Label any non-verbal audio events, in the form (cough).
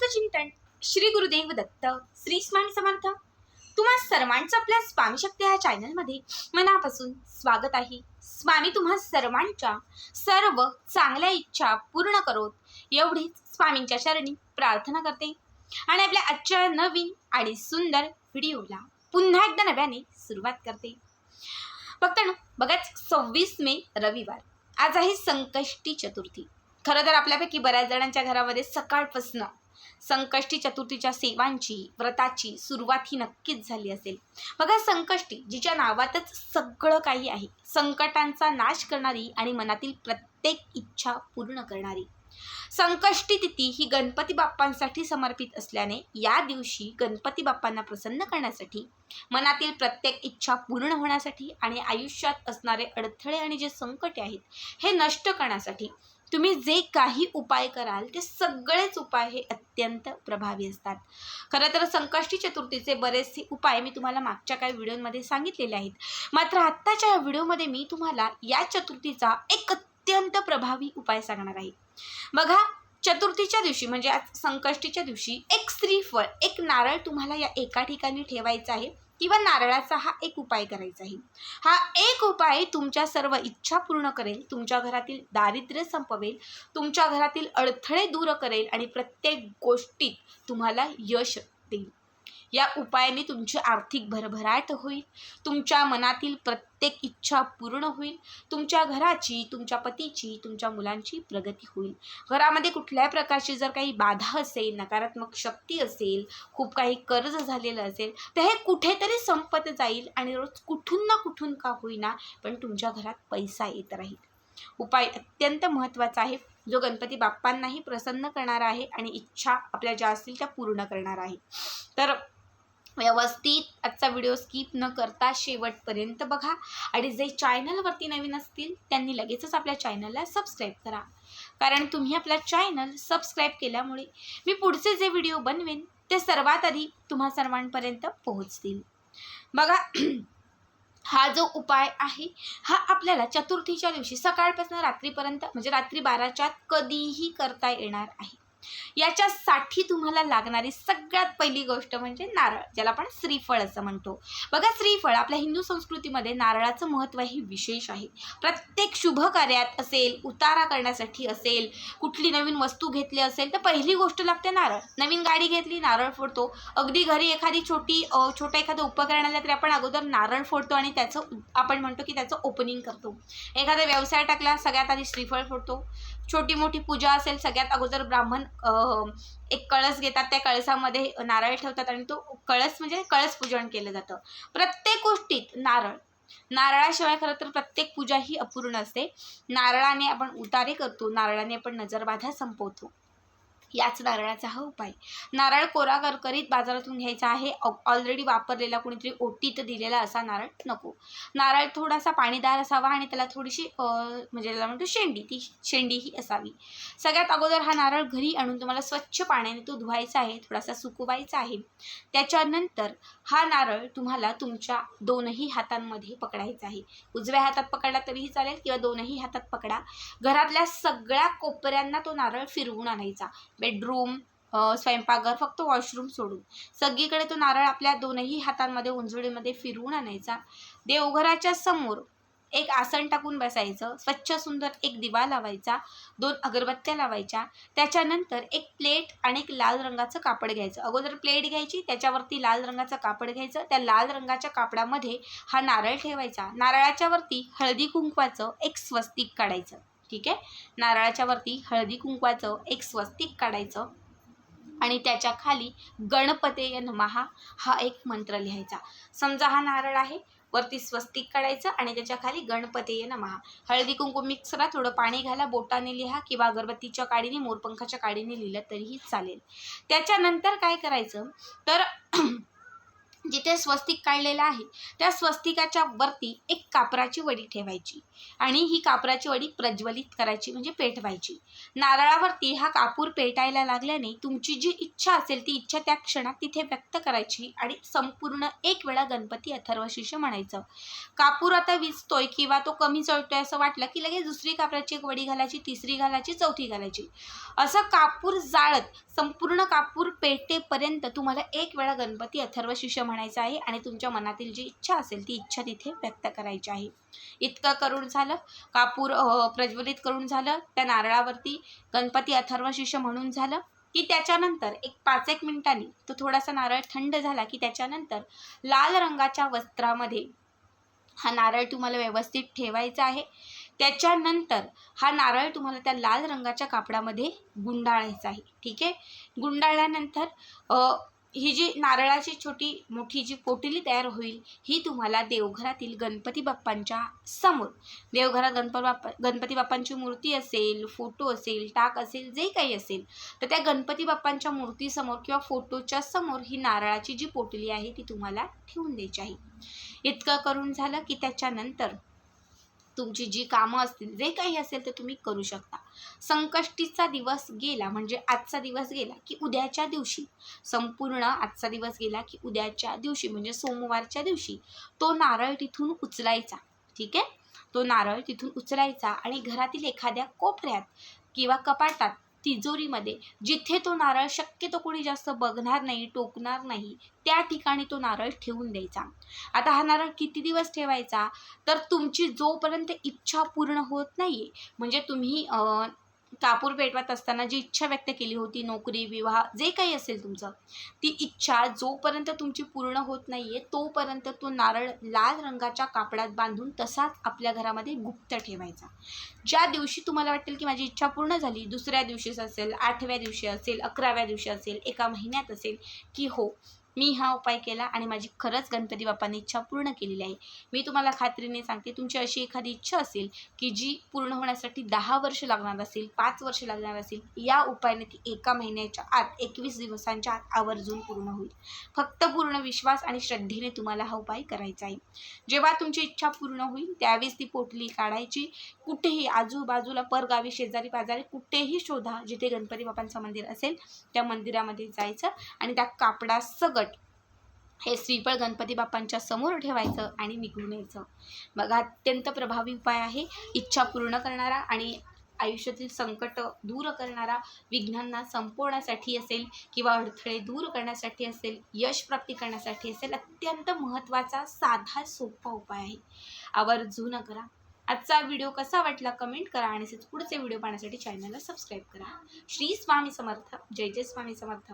अमृत चिंतन श्री गुरुदेव दत्त श्री स्मरण समर्थ. तुम्हा सर्वांचं आपल्या स्वामी शक्ती ह्या चॅनलमध्ये मनापासून स्वागत आहे. स्वामी तुम्हा सर्वांच्या सर्व चांगल्या इच्छा पूर्ण करोत एवढीच स्वामींच्या चरणी प्रार्थना करते. आणि आपल्या आजच्या नवीन आणि सुंदर व्हिडिओला पुन्हा एकदा नव्याने सुरुवात करते. फक्त ना बघाच सव्वीस मे रविवार. आज आहे संकष्टी चतुर्थी. खरं तर आपल्यापैकी बऱ्याच जणांच्या घरामध्ये सकाळपासनं संकष्टी चतुर्थीच्या सेवांची व्रताची सुरुवात ही नक्कीच झाली असेल. बघा संकष्टी जिच्या नावातच सगळं काही आहे. संकटांचा नाश करणारी आणि मनातील प्रत्येक इच्छा पूर्ण करणारी. संकष्टी तिथी ही गणपती बाप्पांसाठी समर्पित असल्याने या दिवशी गणपती बाप्पांना प्रसन्न करण्यासाठी मनातील प्रत्येक इच्छा पूर्ण होण्यासाठी आणि आयुष्यात असणारे अडथळे आणि जे संकटे आहेत हे नष्ट करण्यासाठी तुम्ही जे काही उपाय कराल ते सगळेच उपाय हे अत्यंत प्रभावी असतात. खरं तर संकष्टी चतुर्थीचे बरेचसे उपाय मी तुम्हाला मागच्या काही व्हिडिओमध्ये सांगितलेले आहेत. मात्र आत्ताच्या या व्हिडिओमध्ये मी तुम्हाला या चतुर्थीचा एक अत्यंत प्रभावी उपाय सांगणार आहे. बघा चतुर्थीच्या दिवशी म्हणजे आज संकष्टीच्या दिवशी एक श्रीफळ एक नारळ तुम्हाला या एका ठिकाणी ठेवायचं आहे. किंवा नारळाचा हा एक उपाय करायचा आहे हा एक उपाय तुमच्या सर्व इच्छा पूर्ण करेल तुमच्या घरातील दारिद्र्य संपवेल तुमच्या घरातील अडथळे दूर करेल आणि प्रत्येक गोष्टीत तुम्हाला यश देईल. या उपायाने तुमची आर्थिक भरभराट होईल. तुमच्या मनातील प्रत्येक इच्छा पूर्ण होईल. तुमच्या घराची तुमच्या पतीची तुमच्या मुलांची प्रगती होईल. घरामध्ये कुठल्याही प्रकारची जर काही बाधा असेल नकारात्मक शक्ती असेल खूप काही कर्ज झालेलं असेल तर हे कुठेतरी संपत जाईल आणि रोज कुठून ना कुठून का होईना पण तुमच्या घरात पैसा येत राहील. उपाय अत्यंत महत्त्वाचा आहे. जो गणपती बाप्पांनाही प्रसन्न करणार आहे आणि इच्छा आपल्या ज्या असतील त्या पूर्ण करणार आहे. तर व्यवस्थित आजचा व्हिडिओ स्किप न करता शेवटपर्यंत बघा. आणि जे चॅनलवरती नवीन असतील त्यांनी लगेचच आपल्या चॅनलला सबस्क्राईब करा. कारण तुम्ही आपला चॅनल सबस्क्राईब केल्यामुळे मी पुढचे जे व्हिडिओ बनवेन ते सर्वात आधी तुम्हा सर्वांपर्यंत पोहोचतील. बघा (clears throat) हा जो उपाय आहे हा आपल्याला चतुर्थीच्या दिवशी सकाळपासून रात्रीपर्यंत म्हणजे रात्री बाराच्या कधीही करता येणार आहे. याच्यासाठी तुम्हाला लागणारी सगळ्यात पहिली गोष्ट म्हणजे नारळ ज्याला आपण श्रीफळ असं म्हणतो. बघा श्रीफळ आपल्या हिंदू संस्कृतीमध्ये नारळाचं महत्त्व हे विशेष आहे. प्रत्येक शुभ कार्यात असेल उतारा करण्यासाठी असेल कुठली नवीन वस्तू घेतली असेल तर पहिली गोष्ट लागते नारळ. नवीन गाडी घेतली नारळ फोडतो. अगदी घरी एखादी छोटी छोटं एखादं उपकरण आलं तरी आपण अगोदर नारळ फोडतो आणि त्याचं आपण म्हणतो की त्याचं ओपनिंग करतो. एखादा व्यवसाय टाकला सगळ्यात आधी श्रीफळ फोडतो. छोटी मोठी पूजा असेल सगळ्यात अगोदर ब्राह्मण एक कळस घेतात त्या कळसामध्ये नारळ ठेवतात आणि तो कळस म्हणजे कळस पूजन केलं जातं. प्रत्येक गोष्टीत नारळ नारळाशिवाय खरं तर प्रत्येक पूजा ही अपूर्ण असते. नारळाने आपण उतारे करतो नारळाने आपण नजरबाधा संपवतो. याच नारळाचा हा उपाय. नारळ कोरा करकरीत बाजारातून घ्यायचा आहे. ऑलरेडी वापरलेला कुणीतरी ओटीत दिलेला असा नारळ नको. नारळ थोडासा पाणीदार असावा आणि त्याला थोडीशी म्हणजे त्याला म्हणतो शेंडी. ती शेंडी ही असावी. सगळ्यात अगोदर हा नारळ घरी आणून तुम्हाला स्वच्छ पाण्याने तो धुवायचा आहे. थोडासा सुकवायचा आहे. त्याच्यानंतर हा नारळ तुम्हाला तुमच्या दोनही हातांमध्ये पकडायचा आहे. उजव्या हातात पकडला तरीही चालेल किंवा दोनही हातात पकडा. घरातल्या सगळ्या कोपऱ्यांना तो नारळ फिरवून आणायचा. बेडरूम स्वयंपाकघर फक्त वॉशरूम सोडून. सगळीकडे तो नारळ आपल्या दोनही हातांमध्ये उंजळीमध्ये फिरवून आणायचा. देवघराच्या समोर एक आसन टाकून बसायचं. स्वच्छ सुंदर एक दिवा लावायचा. दोन अगरबत्त्या लावायच्या. त्याच्यानंतर एक प्लेट आणि एक लाल रंगाचं कापड घ्यायचं. अगोदर प्लेट घ्यायची त्याच्यावरती लाल रंगाचं कापड घ्यायचं. त्या लाल रंगाच्या कापडामध्ये हा नारळ ठेवायचा. नारळाच्या वरती हळदी कुंकवाचं एक स्वस्तिक काढायचं. ठीक आहे? नारळाच्या वरती हळदी कुंकवाचं एक स्वस्तिक काढायचं आणि त्याच्याखाली गणपतेय नमहा हा एक मंत्र लिहायचा. समजा हा नारळ आहे वरती स्वस्तिक काढायचं आणि त्याच्याखाली गणपतेय नमहा हळदी कुंकू मिक्स थोडं पाणी घाला बोटाने लिहा किंवा अगरबत्तीच्या काडीने मोरपंखाच्या काडीने लिहिलं तरीही चालेल. त्याच्यानंतर काय करायचं? तर जिथे स्वस्तिक काढलेलं आहे त्या स्वस्तिकाच्या वरती एक कापराची वडी ठेवायची आणि ही कापराची वडी प्रज्वलित करायची म्हणजे पेटवायची. नारळावरती हा कापूर पेटायला लागल्याने तुमची जी इच्छा असेल ती इच्छा त्या क्षणात तिथे व्यक्त करायची आणि संपूर्ण एक वेळा गणपती अथर्वशीर्ष म्हणायचं. कापूर आता विजतोय किंवा तो कमी जळतोय असं वाटलं की लगेच दुसरी कापराची एक वडी घालायची तिसरी घालायची चौथी घालायची. असं कापूर जाळत संपूर्ण कापूर पेटेपर्यंत तुम्हाला एक वेळा गणपती अथर्वशीर्ष म्हणायचं आहे आणि तुमच्या मनातील जी इच्छा असेल ती इच्छा तिथे व्यक्त करायची आहे. इतकं करून झालं कापूर प्रज्वलित करून झालं त्या नारळावरती गणपती अथर्वशीर्ष म्हणून झालं की त्याच्यानंतर एक पाच एक मिनिटांनी तो थोडासा नारळ थंड झाला की त्याच्यानंतर लाल रंगाच्या वस्त्रामध्ये हा नारळ तुम्हाला व्यवस्थित ठेवायचा आहे. त्याच्यानंतर हा नारळ तुम्हाला त्या लाल रंगाच्या कापडामध्ये गुंडाळायचा आहे. ठीक आहे? गुंडाळल्यानंतर ही जी नारळाची छोटी मोठी जी पोटली तयार होईल ही तुम्हाला देवघरातील गणपती बाप्पांच्या समोर. देवघरात गणपती बाप्पा गणपती बाप्पांची मूर्ती असेल फोटो असेल टाक असेल जे काही असेल तर त्या गणपती बाप्पांच्या मूर्तीसमोर किंवा फोटोच्या समोर ही नारळाची जी पोटली आहे ती तुम्हाला ठेवून द्यायची आहे. इतकं करून झालं की त्याच्यानंतर तुमची जी कामं असतील जे काही असेल ते तुम्ही करू शकता. संकष्टीचा दिवस गेला म्हणजे आजचा दिवस गेला की उद्याच्या दिवशी. संपूर्ण आजचा दिवस गेला की उद्याच्या दिवशी म्हणजे सोमवारच्या दिवशी. तो नारळ तिथून उचलायचा ठीक आहे? तो नारळ तिथून उचलायचा आणि घरातील एखाद्या कोपऱ्यात किंवा कपाटात तिजोरीमध्ये जिथे तो नारळ शक्यतो कोणी जास्त बघणार नाही टोकणार नाही त्या ठिकाणी तो नारळ ठेवून द्यायचा. आता हा नारळ किती दिवस ठेवायचा? तर तुमची जोपर्यंत इच्छा पूर्ण होत नाही म्हणजे तुम्ही कापूर पेटवत असताना जी इच्छा व्यक्त केली होती नोकरी विवाह जे काही असेल तुमचं ती इच्छा जोपर्यंत तुमची पूर्ण होत नाही आहे तोपर्यंत तो नारळ लाल रंगाच्या कापडात बांधून तसाच आपल्या घरामध्ये गुप्त ठेवायचा. ज्या दिवशी तुम्हाला वाटेल की माझी इच्छा पूर्ण झाली दुसऱ्या दिवशीच असेल आठव्या दिवशी असेल अकराव्या दिवशी असेल एका महिन्यात असेल की हो मी हा उपाय केला आणि माझी खरंच गणपती बाप्पांनी इच्छा पूर्ण केलेली आहे. मी तुम्हाला खात्रीने सांगते तुमची अशी एखादी इच्छा असेल की जी पूर्ण होण्यासाठी दहा वर्ष लागणार असेल पाच वर्ष लागणार असेल या उपायाने ती एका महिन्याच्या आत एकवीस दिवसांच्या आत आवर्जून पूर्ण होईल. फक्त पूर्ण विश्वास आणि श्रद्धेने तुम्हाला हा उपाय करायचा आहे. जेव्हा तुमची इच्छा पूर्ण होईल त्यावेळेस ती पोटली काढायची. कुठेही आजूबाजूला परगावी शेजारी पाजारी कुठेही शोधा जिथे गणपती बाप्पांचं मंदिर असेल त्या मंदिरामध्ये जायचं आणि त्या कापडा सगळं हे श्रीफळ गणपती बाप्पांच्या समोर ठेवायचं आणि निघून यायचं बघा अत्यंत प्रभावी उपाय आहे. इच्छा पूर्ण करणारा आणि आयुष्यातील संकट दूर करणारा विघ्नांना संपवण्यासाठी असेल किंवा अडथळे दूर करण्यासाठी असेल यश प्राप्ती करण्यासाठी असेल अत्यंत महत्त्वाचा साधा सोपा उपाय आहे. आवर्जून करा. आजचा व्हिडिओ कसा वाटला कमेंट करा आणि पुढचे व्हिडिओ पाहण्यासाठी चॅनलला सबस्क्राईब करा. श्री स्वामी समर्थ. जय जय स्वामी समर्थ.